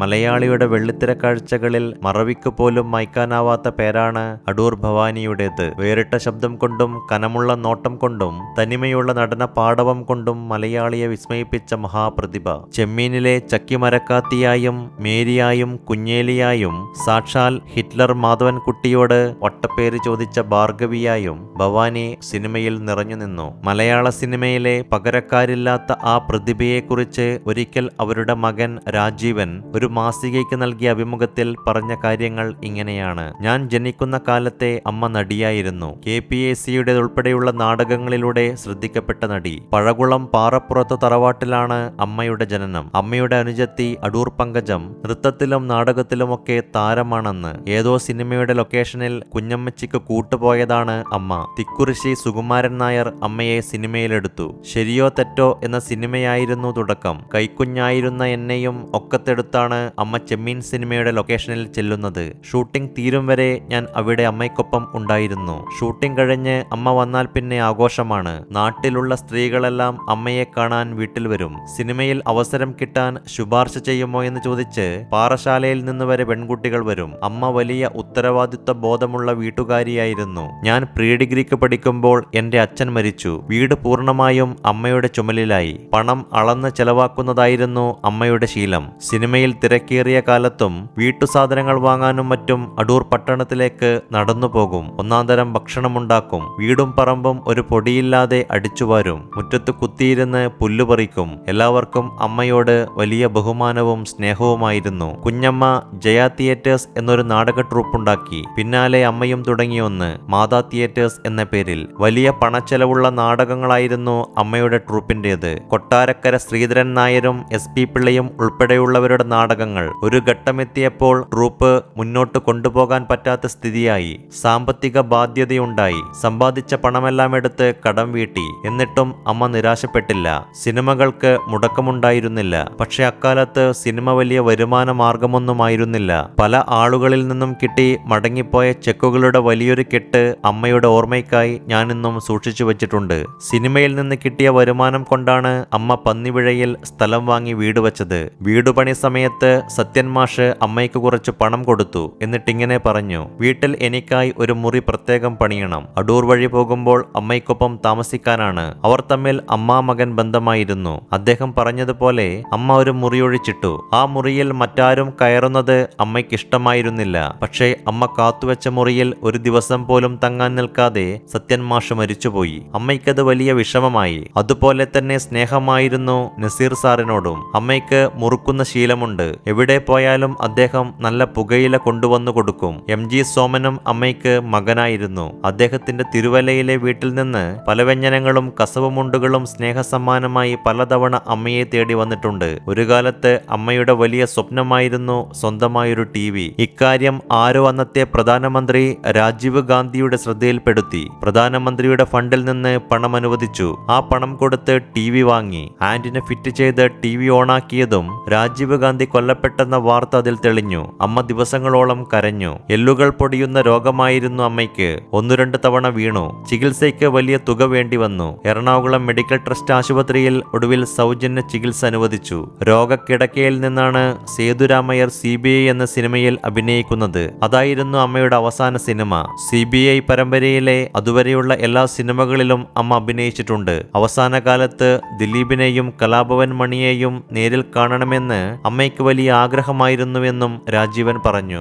മലയാളിയുടെ വെള്ളിത്തിര കാഴ്ചകളിൽ മറവിക്ക് പോലും മായ്ക്കാനാവാത്ത പേരാണ് അടൂർ ഭവാനിയുടേത്. വേറിട്ട ശബ്ദം കൊണ്ടും കനമുള്ള നോട്ടം കൊണ്ടും തനിമയുള്ള നടന പാടവം കൊണ്ടും മലയാളിയെ വിസ്മയിപ്പിച്ച മഹാപ്രതിഭ. ചെമ്മീനിലെ ചക്കിമരക്കാത്തിയായും മേരിയായും കുഞ്ഞേലിയായും സാക്ഷാൽ ഹിറ്റ്ലർ മാധവൻ കുട്ടിയോട് വട്ടപ്പേര് ചോദിച്ച ഭാർഗവിയായും ഭവാനി സിനിമയിൽ നിറഞ്ഞു നിന്നു. മലയാള സിനിമയിലെ പകരക്കാരില്ലാത്ത ആ പ്രതിഭയെക്കുറിച്ച് ഒരിക്കൽ അവരുടെ മകൻ രാജീവൻ ഒരു മാസികയ്ക്ക് നൽകിയ അഭിമുഖത്തിൽ പറഞ്ഞ കാര്യങ്ങൾ ഇങ്ങനെയാണ്. ഞാൻ ജനിക്കുന്ന കാലത്തെ അമ്മ നടിയായിരുന്നു. കെ പി എ സിയുടെ ഉൾപ്പെടെയുള്ള നാടകങ്ങളിലൂടെ ശ്രദ്ധിക്കപ്പെട്ട നടി. പഴകുളം പാറപ്പുറത്ത് തറവാട്ടിലാണ് അമ്മയുടെ ജനനം. അമ്മയുടെ അനുജത്തി അടൂർ പങ്കജം നൃത്തത്തിലും നാടകത്തിലുമൊക്കെ താരമാണെന്ന്. ഏതോ സിനിമയുടെ ലൊക്കേഷനിൽ കുഞ്ഞമ്മച്ചിക്ക് കൂട്ടുപോയതാണ് അമ്മ. തിക്കുറിശി സുകുമാരൻ നായർ അമ്മയെ സിനിമയിലെടുത്തു. ശരിയോ തെറ്റോ എന്ന സിനിമയായിരുന്നു തുടക്കം. കൈക്കുഞ്ഞായിരുന്ന എന്നെയും ഒക്കത്തെടുത്താണ് അമ്മ ചെമ്മീൻ സിനിമയുടെ ലൊക്കേഷനിൽ ചെല്ലുന്നത്. ഷൂട്ടിംഗ് തീരും വരെ ഞാൻ അവിടെ അമ്മയ്ക്കൊപ്പം ഉണ്ടായിരുന്നു. ഷൂട്ടിംഗ് കഴിഞ്ഞ് അമ്മ വന്നാൽ പിന്നെ ആഘോഷമാണ്. നാട്ടിലുള്ള സ്ത്രീകളെല്ലാം അമ്മയെ കാണാൻ വീട്ടിൽ വരും. സിനിമയിൽ അവസരം കിട്ടാൻ ശുപാർശ ചെയ്യുമോ എന്ന് ചോദിച്ച് പാറശാലയിൽ നിന്ന് വരെ പെൺകുട്ടികൾ വരും. അമ്മ വലിയ ഉത്തരവാദിത്വ ബോധമുള്ള വീട്ടുകാരിയായിരുന്നു. ഞാൻ പ്രീ ഡിഗ്രിക്ക് പഠിക്കുമ്പോൾ എന്റെ അച്ഛൻ മരിച്ചു. വീട് പൂർണമായും അമ്മയുടെ ചുമലിലായി. പണം അളന്ന് ചെലവാക്കുന്നതായിരുന്നു അമ്മയുടെ ശീലം. സിനിമയിൽ തിരക്കേറിയ കാലത്തും വീട്ടുസാധനങ്ങൾ വാങ്ങാനും മറ്റും അടൂർ പട്ടണത്തിലേക്ക് നടന്നു പോകും ഒന്നാന്തരം ഭക്ഷണമുണ്ടാക്കും. വീടും പറമ്പും ഒരു പൊടിയില്ലാതെ അടിച്ചുവാരും മുറ്റത്ത് കുത്തിയിരുന്ന് പുല്ലുപറിക്കും എല്ലാവർക്കും അമ്മയോട് വലിയ ബഹുമാനവും സ്നേഹവുമായിരുന്നു. കുഞ്ഞമ്മ ജയ തിയേറ്റേഴ്സ് എന്നൊരു നാടക ട്രൂപ്പുണ്ടാക്കി പിന്നാലെ അമ്മയും തുടങ്ങിയൊന്ന് മാതാ തിയേറ്റേഴ്സ് എന്ന പേരിൽ. വലിയ പണച്ചെലവുള്ള നാടകങ്ങളായിരുന്നു അമ്മയുടെ ട്രൂപ്പിന്റേത് കൊട്ടാരക്കര ശ്രീധരൻ നായരും എസ് പി പിള്ളയും ഉൾപ്പെടെയുള്ളവരുടെ നാടകങ്ങൾ ഒരു ഘട്ടമെത്തിയപ്പോൾ ട്രൂപ്പ് മുന്നോട്ട് കൊണ്ടുപോകാൻ പറ്റാത്ത സ്ഥിതിയായി. സാമ്പത്തിക ബാധ്യതയുണ്ടായി. സമ്പാദിച്ച പണമെല്ലാം എടുത്ത് കടം വീട്ടി. എന്നിട്ടും അമ്മ നിരാശപ്പെട്ടില്ല. സിനിമകൾക്ക് മുടക്കമുണ്ടായിരുന്നില്ല. പക്ഷെ അക്കാലത്ത് സിനിമ വലിയ വരുമാന മാർഗമൊന്നുമായിരുന്നില്ല. പല ആളുകളിൽ നിന്നും കിട്ടി മടങ്ങിപ്പോയ ചെക്കുകളുടെ വലിയൊരു കെട്ട് അമ്മയുടെ ഓർമ്മയ്ക്കായി ഞാനിന്നും സൂക്ഷിച്ചു വച്ചിട്ടുണ്ട്. സിനിമയിൽ നിന്ന് കിട്ടിയ വരുമാനം കൊണ്ടാണ് അമ്മ പന്നിവിഴയിൽ സ്ഥലം വാങ്ങി വീട് വച്ചത്. വീടുപണി സമയത്ത് സത്യൻ മാഷ് അമ്മയ്ക്ക് കുറച്ച് പണം കൊടുത്തു എന്നിട്ടിങ്ങനെ പറഞ്ഞു വീട്ടിൽ എനിക്കായി ഒരു മുറി പ്രത്യേകം പണിയണം. അടൂർ വഴി പോകുമ്പോൾ അമ്മയ്ക്കൊപ്പം താമസിക്കാനാണ്. അവർ തമ്മിൽ അമ്മാ മകൻ ബന്ധമായിരുന്നു. അദ്ദേഹം പറഞ്ഞതുപോലെ അമ്മ ഒരു മുറിയൊഴിച്ചിട്ടു ആ മുറിയിൽ മറ്റാരും കയറുന്നത് അമ്മയ്ക്ക് ഇഷ്ടമായിരുന്നില്ല പക്ഷേ അമ്മ കാത്തുവെച്ച മുറിയിൽ ഒരു ദിവസം പോലും തങ്ങാൻ നിൽക്കാതെ സത്യൻ മാഷ് മരിച്ചുപോയി. അമ്മയ്ക്കത് വലിയ വിഷമമായി. അതുപോലെ തന്നെ സ്നേഹമായിരുന്നു നസീർ സാറിനോടും. അമ്മയ്ക്ക് മുറുക്കുന്ന ശീലമുണ്ട്. എവിടെ പോയാലും അദ്ദേഹം നല്ല പുകയില കൊണ്ടുവന്നു കൊടുക്കും. എം. ജി. സോമനും അമ്മയ്ക്ക് മകനായിരുന്നു. അദ്ദേഹത്തിന്റെ തിരുവല്ലയിലെ വീട്ടിൽ നിന്ന് പല വ്യഞ്ജനങ്ങളും കസവുമുണ്ടുകളും സ്നേഹസമ്മാനമായി പലതവണ അമ്മയെ തേടി വന്നിട്ടുണ്ട്. ഒരു കാലത്ത് അമ്മയുടെ വലിയ സ്വപ്നമായിരുന്നു സ്വന്തമായൊരു ടി വി. ഇക്കാര്യം ആരോ അന്നത്തെ പ്രധാനമന്ത്രി രാജീവ് ഗാന്ധിയുടെ ശ്രദ്ധയിൽപ്പെടുത്തി. പ്രധാനമന്ത്രിയുടെ ഫണ്ടിൽ നിന്ന് പണം അനുവദിച്ചു. ആ പണം കൊടുത്ത് ടി വാങ്ങി. ആന്റിനെ ഫിറ്റ് ചെയ്ത് ടി വി ഓണാക്കിയതും രാജീവ് ഗാന്ധി കൊല്ലപ്പെട്ടെന്ന വാർത്ത അതിൽ തെളിഞ്ഞു. അമ്മ ദിവസങ്ങളോളം കരഞ്ഞു. എല്ലുകൾ പൊടിയുന്ന രോഗമായിരുന്നു അമ്മയ്ക്ക്. ഒന്നു രണ്ട് തവണ വീണു. ചികിത്സയ്ക്ക് വലിയ തുക വേണ്ടി വന്നു. എറണാകുളം മെഡിക്കൽ ട്രസ്റ്റ് ആശുപത്രിയിൽ ഒടുവിൽ സൗജന്യ ചികിത്സ അനുവദിച്ചു. രോഗക്കിടക്കയിൽ നിന്നാണ് സേതുരാമയ്യർ സി ബി ഐ എന്ന സിനിമയിൽ അഭിനയിക്കുന്നത്. അതായിരുന്നു അമ്മയുടെ അവസാന സിനിമ. സി ബി ഐ പരമ്പരയിലെ അതുവരെയുള്ള എല്ലാ സിനിമകളിലും അമ്മ അഭിനയിച്ചിട്ടുണ്ട്. അവസാന കാലത്ത് ദിലീപിനെയും കലാഭവൻ മണിയെയും നേരിൽ കാണണമെന്ന് അമ്മയ്ക്ക് വലിയ ആഗ്രഹമായിരുന്നുവെന്നും രാജീവൻ പറഞ്ഞു